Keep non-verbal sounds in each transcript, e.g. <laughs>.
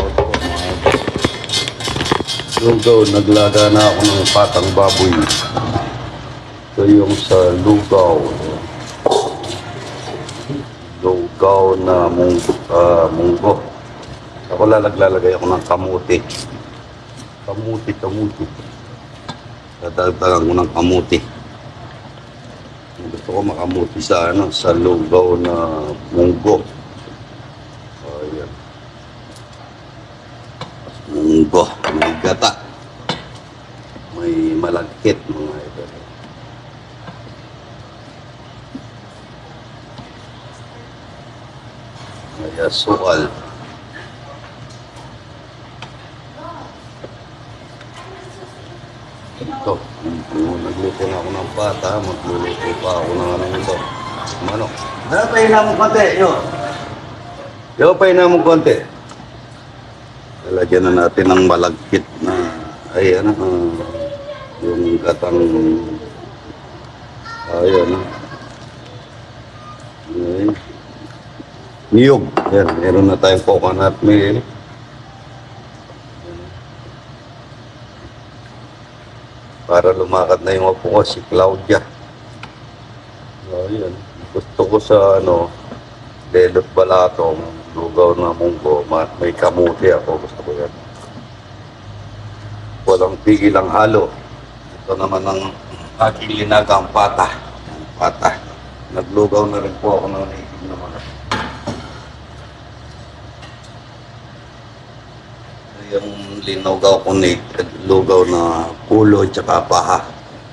po mga idol. Lugaw, naglaga na ako ng patang baboy. Ito yung sa lugaw. Lugaw na munggo. ah, munggo. Ako lalaglalagay ako ng kamuti. Kamuti, kamuti. Dadagdagan ko ng kamuti. Gusto ko makamuti sa ano, sa lugaw na munggo. Ayan. Munggo, may gata. May malagkit mga idol. May asukal. Ito, kung nagluto na ako ng pata, magluluto pa ako ng ano ito. Manok. Dala pa na mo konti, yo. Yo, pa na mo konti. Lalagyan na natin ng malagkit na, ay ano, ah, yung gatang, ay ano, ay, niyog. Yan, meron na tayong coconut milk. para lumakad na yung apo ko, si Claudia. Oh, yun. Gusto ko sa ano, lelot balatong, lugaw na munggo, ma- may kamuti ako, gusto ko yan. Walang tigil ang halo. Ito naman ang aking linagang pata. Pata. Naglugaw na rin po ako ng native na manok. yung linugaw ko ni lugaw na pulo at saka paha.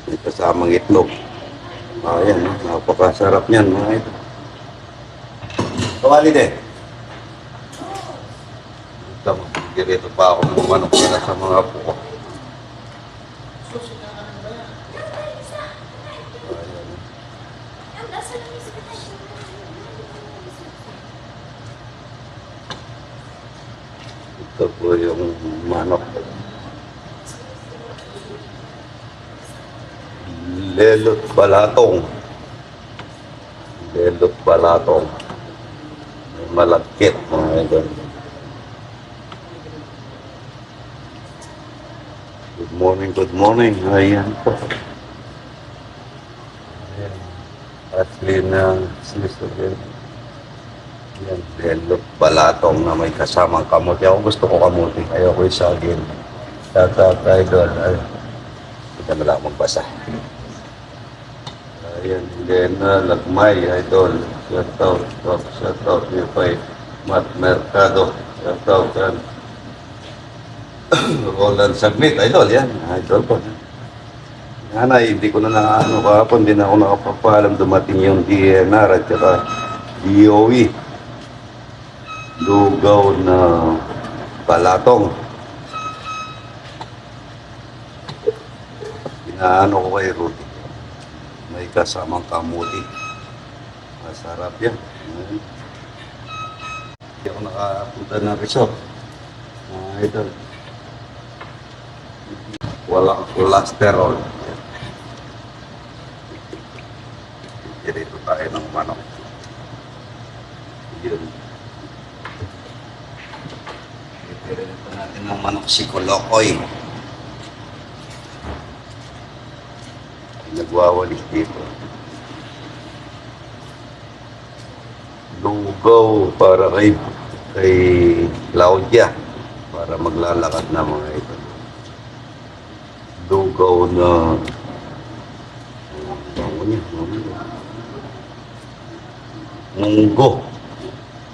May kasamang itlog. Ayan, napakasarap niyan mga ito. Kawali din. Magigirito pa ako ng manok para sa mga apo ko. Ayan. Ito po yung manok. Lelot balatong. Lelot balatong. Malagkit mga idol. Good morning, good morning. Ayan po. Ayan. Ashley na sister din. Yan, lelot balatong na may kasamang kamuti. Ako gusto ko kamuti. Ayoko yung sagin. Tata, idol. Ay, hindi ka na lang magbasa. Ayan, then uh, lagmay, idol. Shout out, shout out, Yupay. Matt Mercado. Shout out, yan. Roland Saglit, idol, yan. Idol po. Nanay, hindi ko na lang ano kahapon, hindi ako nakapapaalam dumating yung DNR at saka DOE lugaw na palatong. Inaano ko kay Rudy. May kasamang kamuti. Masarap yan. Hindi ako nakapunta ng resort. Mga idol. Walang cholesterol. Dito tayo ng manok. Yun. Pipiliin pa natin ng manok si Kolokoy. Nagwawalis dito. Lugaw para kay kay Claudia para maglalakad na mga ito. Na Bango niya, bango niya. Munggo.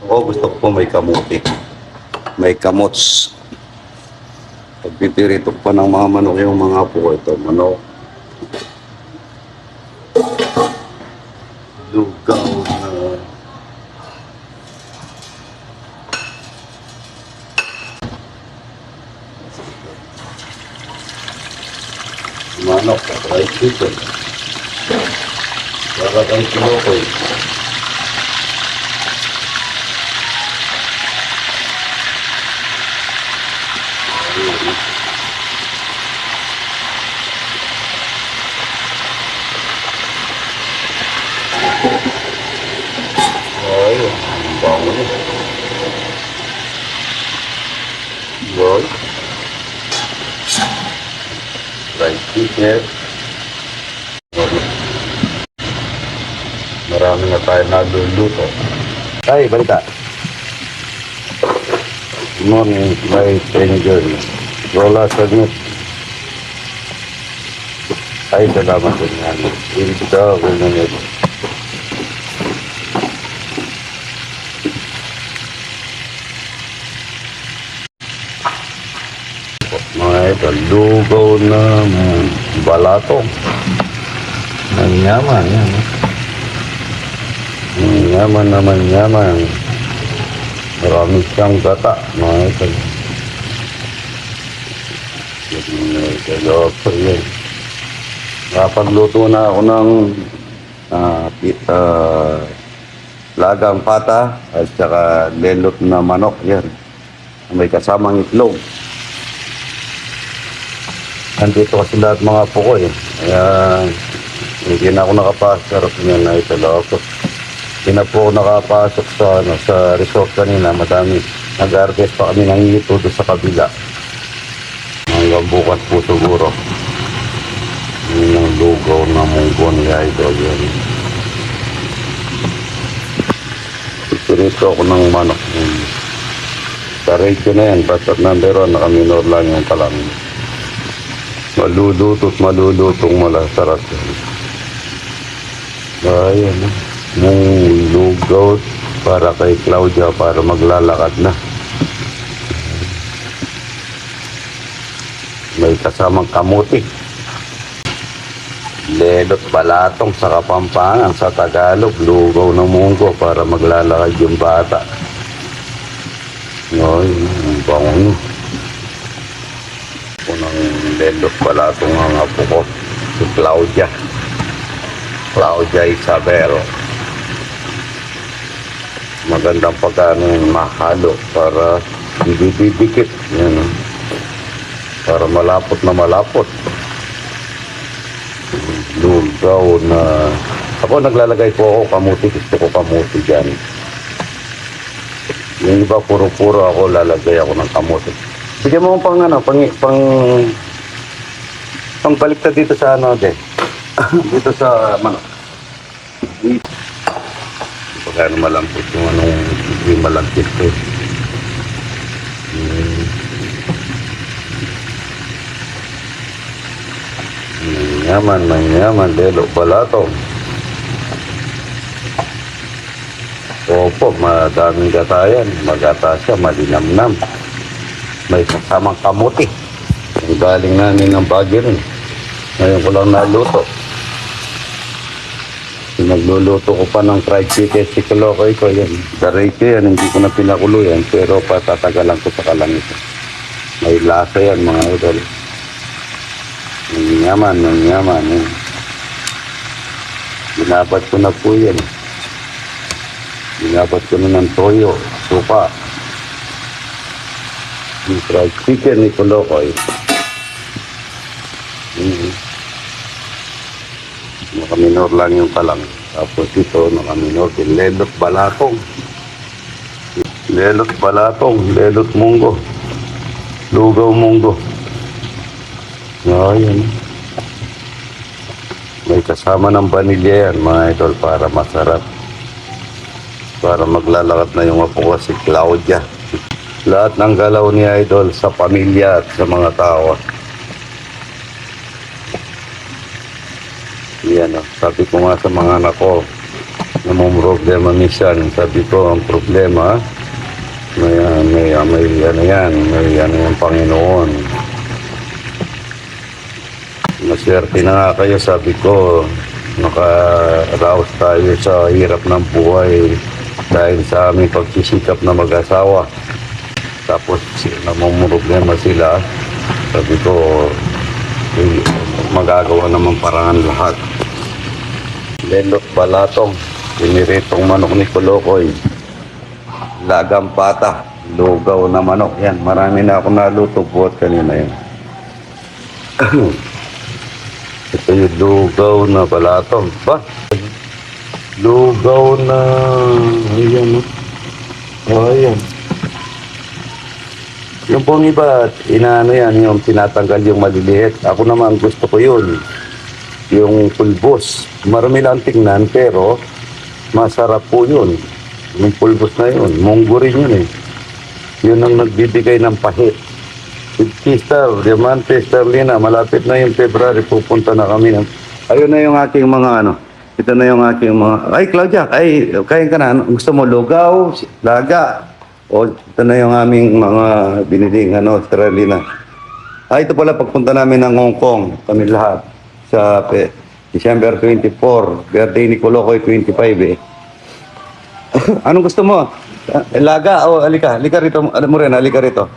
Ako gusto ko may kamuti may kamots. Pagpipirito pa ng mga manok yung mga apo ko ito. Manok. Lugaw na manok. Fried chicken. Dapat ang kinukoy. Ay, ang bango niya. Wow. Fried chicken. Marami na tayo naluluto. Ay, balita. Good morning, my stranger. Lola Sagnit. Ay, salamat din yan. Hindi ka ako na nito. Mga ito, lugaw na balatong. Ang yaman, yan. Yaman naman, yaman. Marami siyang gata, mga ito. Kaya, yan. Nakapagluto na ako ng ah, pi- ah, lagang pata at saka lelot na manok. Yan. May kasamang itlog. Nandito kasi lahat mga eh. Kaya hindi na ako nakapasok niya na ito ako. Hindi na po nakapasok sa, ano, sa resort kanina. Madami. Nag-harvest pa kami ng ito doon sa kabila. Hanggang bukas po siguro. Yun ang lugaw na munggo ni Idol. Yan. Pinito ako ng manok. Yun. Sa radio na yan, basta number one, nakaminor lang yung palang. Maluluto't malulutong malasarap yan. Ayan, ah. Yung lugaw para kay Claudia para maglalakad na. May kasamang kamuti. Lelot balatong sa Kapampangan sa Tagalog, lugaw ng munggo para maglalakad yung bata. Ay, ang bango niyo. Ako ng lelot balatong ang apo ko, si Claudia. Claudia Isabel. Magandang pagkano yung mahalo para hindi didikit. Yan, para malapot na malapot. Lugaw na ako naglalagay po ako kamuti gusto ko kamuti dyan. Yung iba puro-puro ako lalagay ako ng kamuti. Bigyan mo pang ano pang pang pang baliktad dito sa ano de. Dito sa manok pagkano malambot yung anong yung malagkit ko Hmm. Yaman, may yaman, lelo pala to. Opo, madaming gatayan. Magata siya, malinamnam. May kasamang kamuti. Ang galing namin ng bagyo rin. Ngayon ko lang naluto. Nagluluto ko pa ng fried chicken si Kalokoy ko yan. Daray ko yan, hindi ko na pinakulo yan. Pero patatagalan ko sa kalangitan. May lasa yan mga idol. Ang yaman, ang yaman. Eh. Binabat ko na po yan. Binabat ko na ng toyo, suka. Yung fried chicken ni Kolokoy. Mm. Nakaminor lang yung talang. Tapos ito, nakaminor din. Lelot balatong. Lelot balatong. Lelot munggo. Lugaw munggo. Ayan. May kasama ng vanilya yan, mga idol, para masarap. Para maglalakad na yung apo si Claudia. Lahat ng galaw ni Idol sa pamilya at sa mga tao. Yan, oh. sabi ko nga sa mga anak ko, na may problema minsan. Sabi ko, ang problema, may, ah, may, ah, may, ano yan, may ano yung Panginoon. Maswerte na nga kayo, sabi ko, nakaraos tayo sa hirap ng buhay dahil sa aming pagsisikap na mag-asawa. Tapos namumroblema sila, sabi ko, eh, magagawa naman parang lahat. Lelot balatong, piniritong manok ni Kolokoy, lagang pata, lugaw na manok. Yan, marami na ako naluto buhat kanina yan. <clears throat> Ito yung lugaw na balatong. Ba? Lugaw na... Ayan, oh. Oh, ayan. Yung pong iba, inaano yan, yung tinatanggal yung maliliit. Ako naman gusto ko yun. Yung pulbos. Marami lang tingnan, pero masarap po yun. Yung pulbos na yun. Munggo rin yun eh. Yun ang nagbibigay ng pahit. Sister, Diamante, Sterlina, malapit na yung February, pupunta na kami. ng- Ayun na yung aking mga ano. Ito na yung aking mga... Ay, Claudia, ay, kain ka na. Ano, Gusto mo lugaw, laga? O ito na yung aming mga biniling ano, Sterlina. Ah, ito pala pagpunta namin ng Hong Kong, kami lahat, sa pe, December 24, birthday ni Kolokoy 25 eh. <laughs> Anong gusto mo? Ah, Laga o alika, alika rito, alam mo rin, alika rito.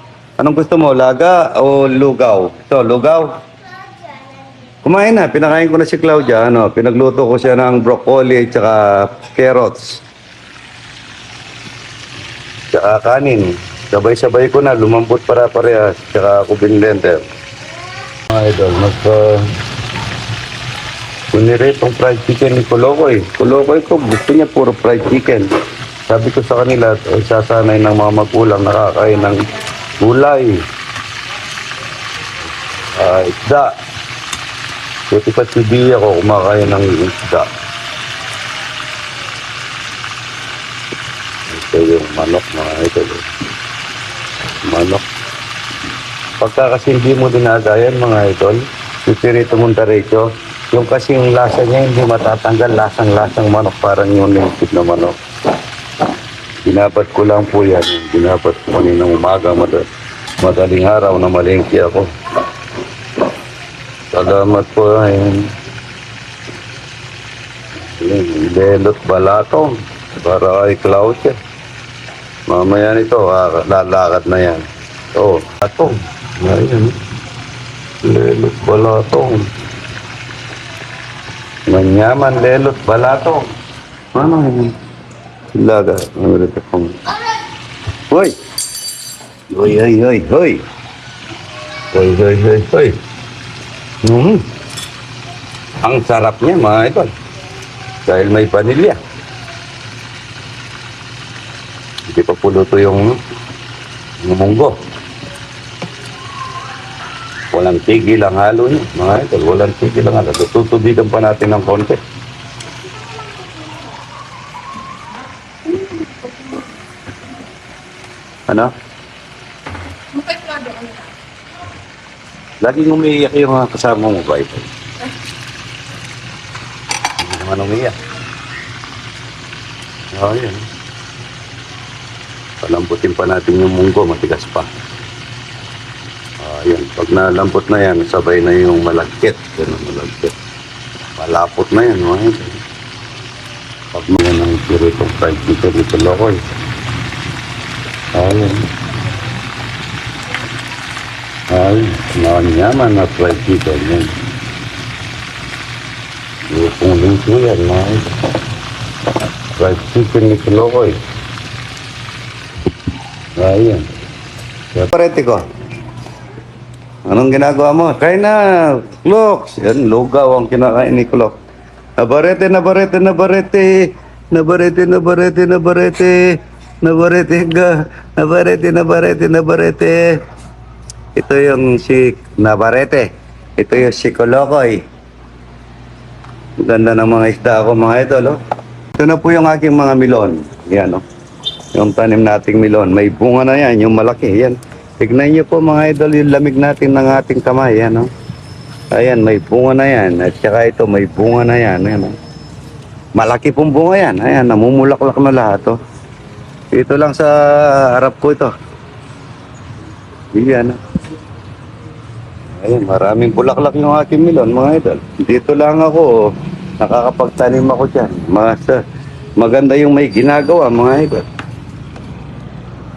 Anong gusto mo, laga o lugaw? Ito, lugaw. Kumain na, pinakain ko na si Claudia, ano, pinagluto ko siya ng broccoli at saka carrots. Tsaka kanin. Sabay-sabay ko na, lumambot para parehas. Tsaka ako binlender. Mga idol, mas uh, kunire itong fried chicken ni Kulokoy. Kulokoy ko, gusto niya puro fried chicken. Sabi ko sa kanila, ay sasanay ng mga magulang nakakain ng gulay. Ah, isda. Buti pa si Bia ko kumakain ng isda. Ito yung manok mga idol. Manok. Pagka kasi hindi mo dinagayan mga idol, pipirito mong diretso, yung kasing lasa niya hindi matatanggal, lasang-lasang manok, parang yung native na manok. Binabat ko lang po yan. Binabat ko kaninang umaga, mad madaling araw na malengke ako. Salamat po. Ayun. Lelot balatong para kay Claudia. Mamaya nito, ah, lalakad na yan. Oo, oh, atong. Ayun. Lelot balatong. Manyaman, lelot balatong. Ano yun? Laga. Ano rin pong... Hoy! Hoy, hoy, hoy, hoy! Hoy, hoy, hoy, hoy! Mm. Ang sarap niya mga idol. Dahil may vanilya. Hindi pa po luto yung, yung munggo. Walang tigil ang halo niya, mga idol. Walang tigil ang halo. Tutubigan pa natin ng konti. Ano? Laging umiiyak yung mga kasama mo ba ito? Hindi naman umiiyak. Oo, yun. Palambutin pa natin yung munggo, matigas pa. Yun. Pag nalambot na yan, sabay na yung malagkit. Ganun, malagkit. Malapot na yan, mga ito. Pag mga ng piritong fried chicken ito, lokoy. Ah, yun. Ay, nanyaman na fried chicken yan. Lupong lingko yan, mga ito. Fried chicken ni Kilokoy. Ayan. Parete ko. Anong ginagawa mo? Kain na, Clocks. Yan, lugaw ang kinakain ni Clock. Nabarete, nabarete, nabarete. Nabarete, nabarete, nabarete. Nabarete ga. Nabarete, nabarete, nabarete. Ito yung si Navarete. Ito yung si Kolokoy. Ganda ng mga isda ako mga idol. Oh. Ito na po yung aking mga milon. Yan oh. Yung tanim nating milon. May bunga na yan, yung malaki. Yan. Tignan niyo po mga idol yung lamig natin ng ating kamay. Yan oh. Ayan, may bunga na yan. At saka ito, may bunga na yan. Ayan, oh. Malaki pong bunga yan. Ayan, namumulaklak na lahat. Oh. Ito lang sa harap ko ito. Yan. oh. Ayun, maraming bulaklak yung aking milon, mga idol. Dito lang ako, nakakapagtanim ako dyan. Mas, maganda yung may ginagawa, mga idol.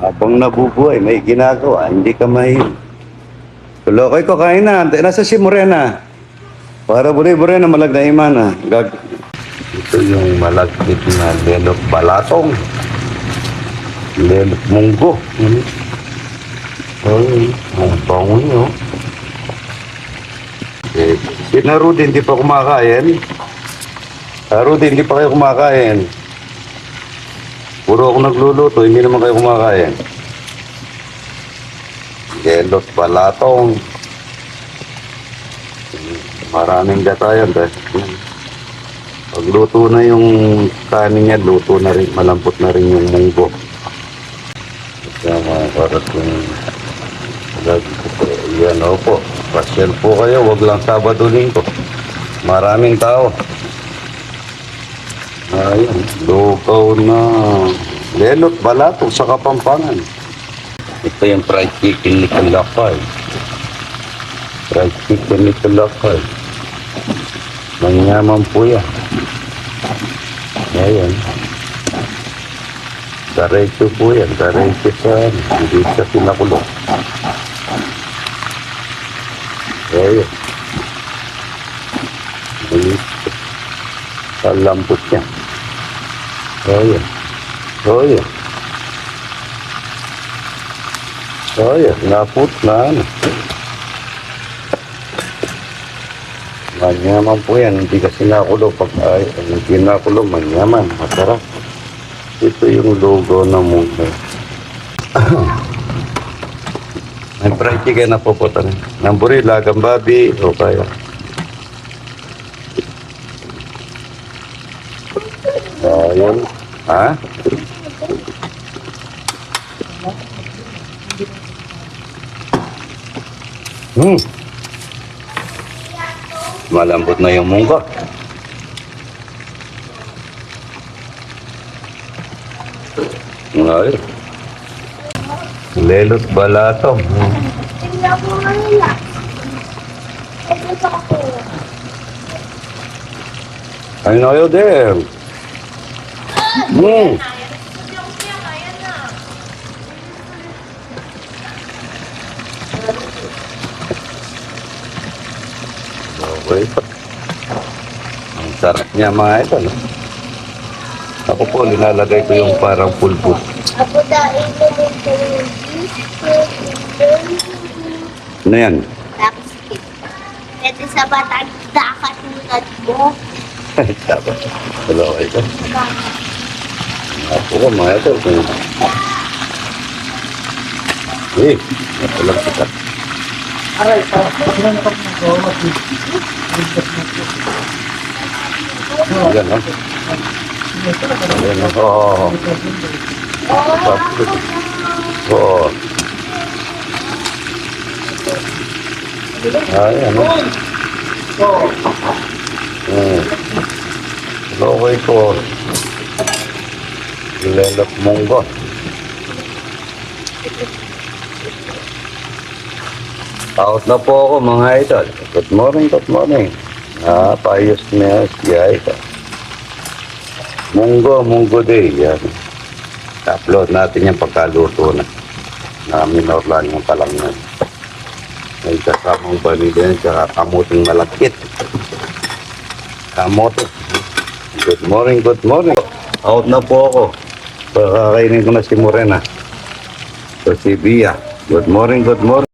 Habang nabubuhay, may ginagawa, hindi ka may... Tulokoy ko, kain na. Nasa si Morena. Para buri-buri na malag na imana. Gag... Ito yung malagkit na lelok balatong. Lelok munggo. Hmm. Ay, ang bango niyo. Eh, si na Rudy hindi pa kumakain. Ah, Rudy, hindi pa kayo kumakain. Puro ako nagluluto, hindi naman kayo kumakain. Kelot, balatong. Maraming dahil yan. Pag luto na yung kanin niya, luto na rin, malambot na rin yung munggo. Kaya mga karat yung yan o po. Pasyal po kayo, wag lang Sabado linggo. Maraming tao. Ayun, lugaw na lelot, balato sa Kapampangan. Ito yung fried chicken ni Kalakay. Fried chicken ni Kalakay. Manyaman po yan. Ayan. Diretso po yan. Diretso sa ano, hindi siya pinakulong. Ayan. Ayan. Sa lambot niya. Ayan. Ayan. Ayan. Naput na ano. Po yan. Hindi kasi nakulo. Pag ay, hindi nakulo, manyaman. Masarap. Ito yung logo ng munggo. May fried chicken na po po tayo. Namburi, lagang babi, o kaya. Ayun. Ha? Hmm. Malambot na yung munggo. Ay. Lelot balatong. Tingnan mo nga nila. Ito. I know you there. Hmm. Okay. Ang sarap niya mga ito. No? Ako po, linalagay ko yung parang pulpul. Ako dahil Ano yan? Tapos, ito sa batang nakatulad mo. <laughs> Dapat. Hello, ito. Ako ko mga ito. Eh, ito lang sikat. Ayan, no? Ayan, no? Oo. Oo. Ayan, no? Hmm. Okay ko. Lelok monggo. Out na po ako mga idol. Good morning, good morning. Ah, paayos na si Aita. Munggo, munggo day. Yan. Upload natin yung pagkaluto na. Na minor lang yung palang na. May kasamang vanilla yan, tsaka kamuting malakit. Kamote. Good morning, good morning. Out na po ako. Pakakainin ko na si Morena. So si Bia. Good morning, good morning.